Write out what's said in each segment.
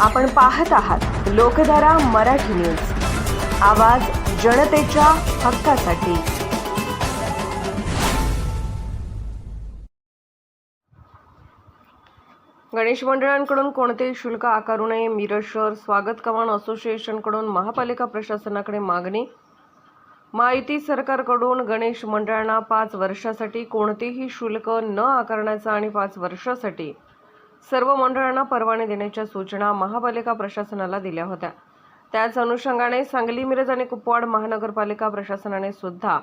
आपण पाहत आहात लोकधारा मराठी न्यूज. आवाज जनतेच्या हक्कासाठी. गणेश मंडळांकडून कोणतेही शुल्क आकारू नये मिरज शहर स्वागत कमान असोसिएशनकडून महापालिका प्रशासनाकडे मागणी. माहिती सरकारकडून गणेश मंडळांना पाच वर्षासाठी कोणतेही शुल्क न आकारण्याचा आणि पाच वर्षासाठी सर्व मंडळांना परवाने देण्याच्या सूचना महापालिका प्रशासनाला दिल्या होत्या. त्याच अनुषंगाने सांगली मिरज आणि कुपवाड महानगरपालिका प्रशासनाने सुद्धा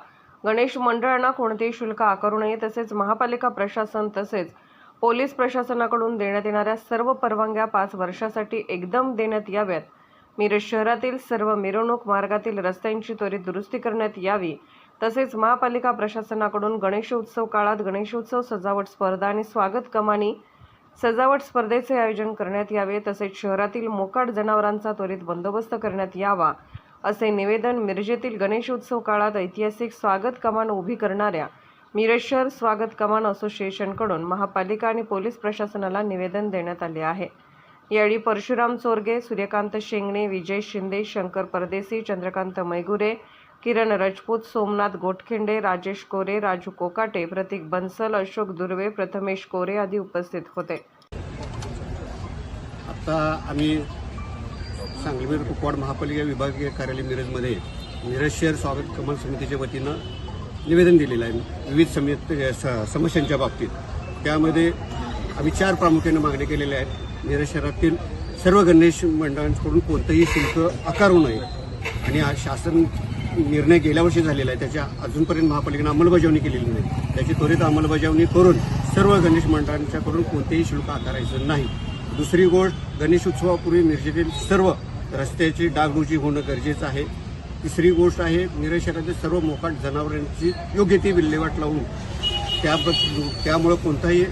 गणेश मंडळांना कोणतेही शुल्क आकारू नये तसेच महापालिका प्रशासन तसेच पोलीस प्रशासनाकडून देण्यात येणाऱ्या सर्व परवानग्या पाच वर्षासाठी एकदम देण्यात याव्यात. मिरज शहरातील सर्व मिरवणूक मार्गातील रस्त्यांची त्वरित दुरुस्ती करण्यात यावी. तसेच महापालिका प्रशासनाकडून गणेशोत्सव काळात गणेशोत्सव सजावट स्पर्धा आणि स्वागत कमानी सजावट स्पर्धेचे आयोजन करण्यात यावे तसेच शहरातील मोकाट जनावरांचा त्वरित बंदोबस्त करण्यात यावा असे निवेदन मिरजेतील गणेशोत्सव काळात ऐतिहासिक स्वागत कमान उभी करणाऱ्या मिरज शहर स्वागत कमान असोसिएशनकडून महापालिका आणि पोलीस प्रशासनाला निवेदन देण्यात आले आहे. यावेळी परशुराम चोरगे सूर्यकांत शेंगणे विजय शिंदे शंकर परदेसी चंद्रकांत मैगुरे किरण राजपूत सोमनाथ गोटखिंडे राजेश कोरे राजू कोकाटे प्रतीक बन्सल अशोक दुर्वे प्रथमेश कोरे आदी उपस्थित होते. आता आम्ही सांगलीमेर कुपवाड महापालिका विभागीय कार्यालय मिरजमध्ये मिरज शहर स्वागत कमान समितीच्या वतीनं निवेदन दिलेलं आहे. विविध समिती स- समस्यांच्या बाबतीत. त्यामध्ये आम्ही चार प्रामुख्याने मागणी केलेल्या आहेत. मिरज शहरातील सर्व गणेश मंडळांकडून कोणतंही शुल्क आकारू नये. आणि शासन निर्णय गेल्या वर्षी झालेला आहे. त्याच्या अजूनपर्यंत महापालिकेनं अंमलबजावणी केलेली नाही. त्याची त्वरित अंमलबजावणी करून सर्व गणेश मंडळांच्याकडून कोणतेही शुल्क आकारायचं नाही. दुसरी गोष्ट गणेश उत्सवापूर्वी मिरजेतील सर्व रस्त्याची डागडुजी होणं गरजेचं आहे. तिसरी गोष्ट आहे मिरज शहरातील सर्व मोकाट जनावरांची योग्य ती विल्हेवाट लावून त्याबद्दल त्यामुळं कोणताही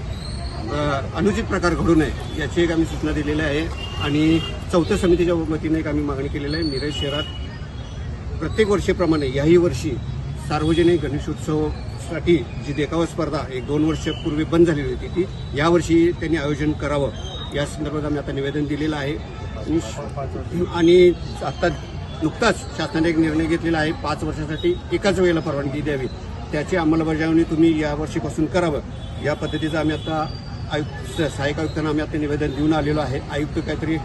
अनुचित प्रकार घडू नये याची एक आम्ही सूचना दिलेली आहे. आणि चौथ्या समितीच्या वतीने एक आम्ही मागणी केलेली आहे. मिरज शहरात प्रत्येक वर्षीप्रमाणे याही वर्षी सार्वजनिक गणेशोत्सवासाठी जी देखावा स्पर्धा एक दोन वर्षपूर्वी बंद झालेली होती ती यावर्षी त्यांनी आयोजन करावं. या संदर्भात आम्ही आता निवेदन दिलेलं आहे. आणि आत्ता आता नुकताच शासनाने एक निर्णय घेतलेला आहे पाच वर्षासाठी एकाच वेळेला परवानगी द्यावी. त्याची अंमलबजावणी तुम्ही यावर्षीपासून करावं. या पद्धतीचं आम्ही आता आयुक्त सहाय्यक आयुक्तांना आम्ही आता निवेदन देऊन आलेलो आहे. आयुक्त काहीतरी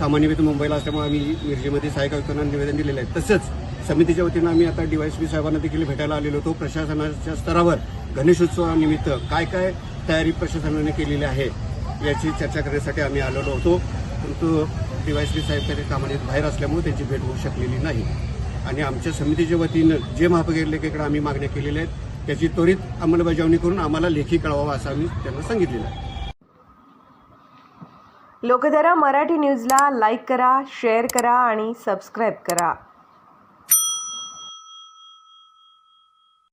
कामानिमित्त मुंबईला असल्यामुळे आम्ही मिरजेमध्ये सहाय्यक आयुक्तांना निवेदन दिलेलं आहे. तसंच समितीच्या वतीनं आम्ही आता डीवायसपी साहेबांना देखील भेटायला आलेलो होतो. प्रशासनाच्या स्तरावर गणेशोत्सवानिमित्त काय काय तयारी प्रशासनाने केलेली आहे याची चर्चा करण्यासाठी आम्ही आलेलो होतो. परंतु डीवायसपी साहेब काही कामाने बाहेर असल्यामुळे त्यांची भेट होऊ शकलेली नाही. आणि आमच्या समितीच्या वतीनं जे महापालिकेकडे आम्ही मागण्या केलेल्या आहेत त्याची त्वरित अंमलबजावणी करून आम्हाला लेखी कळवावा असं आम्ही त्यांना सांगितलेलं आहे. लोकधारा मराठी न्यूजला लाईक करा शेअर करा आणि सबस्क्राईब करा.